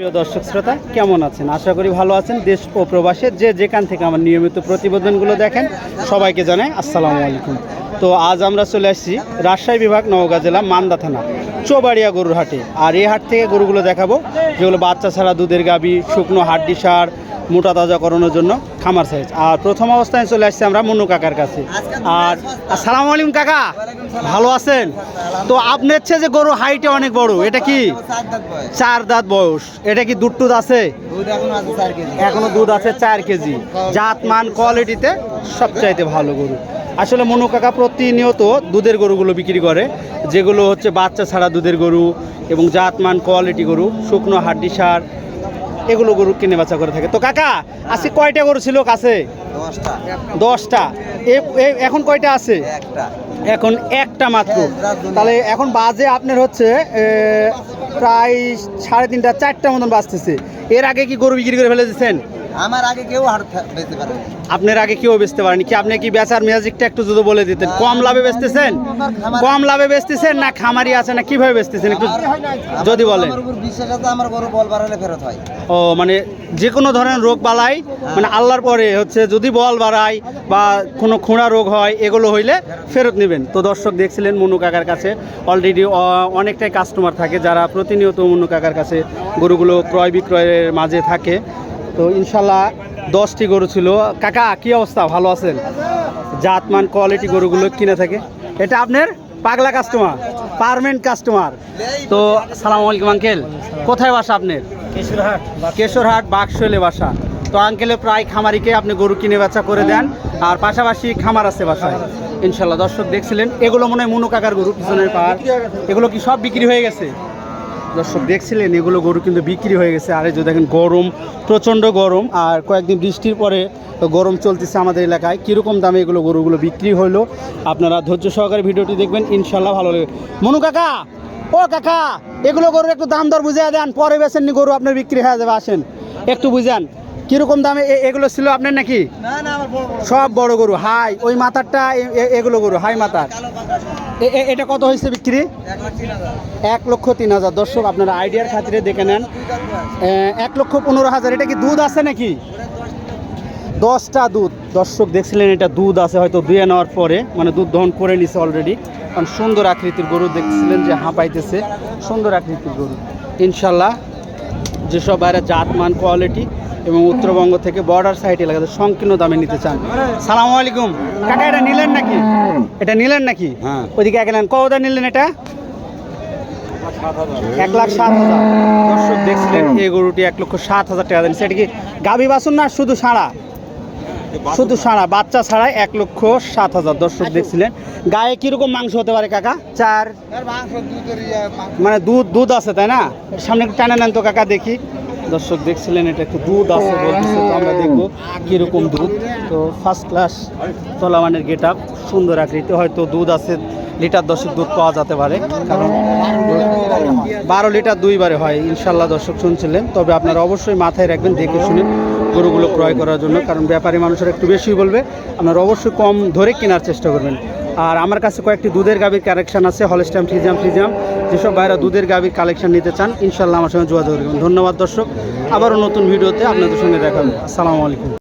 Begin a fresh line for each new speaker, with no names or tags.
প্রিয় দর্শক শ্রোতা, কেমন আছেন? আশা করি ভালো আছেন, দেশ ও প্রবাসে। যে যেখান থেকে আমার নিয়মিত প্রতিবেদনগুলো দেখেন, সবাইকে জানাই আসসালামু আলাইকুম। তো আজ আমরা চলে আসছি রাজশাহী বিভাগ, নওগাঁ জেলা, মান্দা থানা, চোবাড়িয়া গরুর হাটে। আর এই হাট থেকে গরুগুলো দেখাবো, যেগুলো বাচ্চা ছাড়া দুধের গাবি শুকনো হাড্ডি সার মোটা তাজা করানোর জন্য খামার সাইজ আর প্রথম অবস্থায় চলে আসছি আমরা মনু কাকার কাছে। আর আসসালামু আলাইকুম কাকা। ভালো আছেন? তো আপনি হচ্ছে যে গরু হাইটে অনেক বড়, এটা কি? চার দাঁত বয়স। এটা কি দুধ টুধ আছে? এখনও দুধ আছে চার কেজি। জাত, মান কোয়ালিটিতে সবচাইতে ভালো গরু। আসলে মনু কাকা প্রতিনিয়ত দুধের গরুগুলো বিক্রি করে, যেগুলো হচ্ছে বাচ্চা ছাড়া দুধের গরু এবং জাত, মান কোয়ালিটি গরু, শুকনো হাড্ডি সার এগুলো গরু কিনে বেচা করে থাকে। তো কাকা আজকে কয়টা গরু ছিল কাছে? দশটা। এখন কয়টা আছে? এখন একটা মাত্র। তাহলে এখন বাজে আপনার হচ্ছে প্রায় সাড়ে তিনটা চারটা মতন বাজতেছে। এর আগে কি গরু বিক্রি করে ফেলে দিচ্ছেন
আমার আগে কেউ হাট বেচতে পারে
আপনার আগে কেউ বেচতে পারেনি। কি আপনি কি বেচার ম্যাজিকটা একটু যদি বলে দিতেন? কম লাভে বেচতেছেন? কম লাভে বেচতেছেন না খামারি আছে না কীভাবে বেচতেছেন? একটু যদি বলেন।
বিশ্বাস আছে আমার গরু বল বাড়ালে ফেরত হয়।
ও মানে যে কোনো ধরনের রোগ বালাই মানে আল্লাহর পরে হচ্ছে যদি বল বাড়ায় বা কোনো খুঁড়া রোগ হয় এগুলো হইলে ফেরত নেবেন। তো দর্শক দেখছিলেন মনু কাকার কাছে। অলরেডি অনেকটাই কাস্টমার থাকে যারা প্রতিনিয়ত মনু কাকার কাছে গরুগুলো ক্রয় বিক্রয়ের মাঝে থাকে। তো ইনশাল্লাহ দশটি গরু ছিল। কাকা কি অবস্থা? ভালো আছেন? জাতমান কোয়ালিটি গরুগুলো কিনে থাকে। এটা আপনার পাগলা কাস্টমার পারমানেন্ট কাস্টমার তো সালাম আলাইকুম আঙ্কেল কোথায় বাসা আপনার? কেশরহাট বাক্সলে বাসা। তো আঙ্কেলে প্রায় খামারিকে আপনি গরু কিনে বেচা করে দেন আর পাশাপাশি খামার আছে বাসায়। ইনশাল্লাহ দর্শক দেখছিলেন এগুলো মনে হয় মনু কাকার গরু পিছনের পাহাড় এগুলো কি সব বিক্রি হয়ে গেছে? দর্শক দেখছিলেন এগুলো গরু কিন্তু বিক্রি হয়ে গেছে। আর এই যে দেখেন গরম প্রচণ্ড গরম। আর কয়েকদিন বৃষ্টির পরে তো গরম চলতেছে আমাদের এলাকায়। কীরকম দামে এগুলো গরুগুলো বিক্রি হলো আপনারা ধৈর্য সহকারে ভিডিওটি দেখবেন ইনশাল্লাহ ভালো লাগবে মনু কাকা! ও কাকা! এগুলো গরুর একটু দাম দর বুঝিয়ে দেন পরে বেছেননি গরু আপনার বিক্রি হয়ে যাবে আসেন। একটু বুঝান কীরকম দামে এগুলো ছিল আপনার নাকি? সব বড় গরু। হাই ওই মাথারটা এগুলো গরু হাই মাথার। এটা কত হয়েছে বিক্রি?
এক
লক্ষ তিন হাজার। দর্শক, আপনারা আইডিয়ার খাতিরে দেখে নেন। এক লক্ষ পনেরো হাজার। এটা কি দুধ আছে নাকি? দশটা দুধ। দর্শক, দেখছিলেন এটা দুধ আছে, হয়তো দুয়ে নেওয়ার পরে। মানে দুধ দহন করে নিছে অলরেডি কারণ সুন্দর আকৃতির গরু দেখছিলেন যে হাঁপাইতেছে। সুন্দর আকৃতির গরু। ইনশাল্লাহ যেসব বাইরে জাত মান কোয়ালিটি এবং উত্তরবঙ্গ থেকে বর্ডার সাইড এলাকাতে সংকীর্ণ দামে নিতে চান। সালাম আলাইকুম। কাকা এটা নিলেন নাকি? এটা নিলেন নাকি?
হ্যাঁ।
ওইদিকে গেলেন কতটা নিলেন এটা? এক লাখ সাত হাজার। দর্শক দেখছিলেন এই গরুটি এক লক্ষ সাত হাজার টাকা দেন। সেটা কি গাভী বাসুন না শুধু সাড়া শুধু সাড়া বাচ্চা ছাড়াই এক লক্ষ সাত হাজার। দর্শক দেখছিলেন। গায়ে কীরকম মাংস হতে পারে কাকা? চার।
এর মাংস দুধের মাংস।
মানে দুধ দুধ আছে তাই না? সামনে একটু টানে নেন তো কাকা দেখি। দর্শক দেখছিলেন, এটা একটু দুধ আছে বলতেছে, তো আমরা দেখব কীরকম দুধ। তো ফার্স্ট ক্লাস চলামানের গেট আপ সুন্দর আকৃতি, হয়তো দুধ আছে, লিটার দশেক দুধ পাওয়া যেতে পারে, কারণ বারো লিটার দুইবারে হয়, ইনশাল্লাহ দর্শক শুনছিলেন। তবে আপনারা অবশ্যই মাথায় রাখবেন, দেখে শুনে গরুগুলো ক্রয় করার জন্য, কারণ ব্যাপারী মানুষের একটু বেশি বলবে, আপনারা অবশ্যই কম ধরে কেনার চেষ্টা করবেন। আর আমার কাছে কয়েকটি দুধের গাভীর কালেকশন আছে হলস্টাম ফ্রিজাম ফ্রিজাম যেসব বাইরে দুধের গাভীর কালেকশন নিতে চান ইনশাল্লাহ আমার সঙ্গে যোগাযোগ করবেন। ধন্যবাদ দর্শক, আবারও নতুন ভিডিওতে আপনাদের সঙ্গে দেখা হবে। আসসালামু আলাইকুম।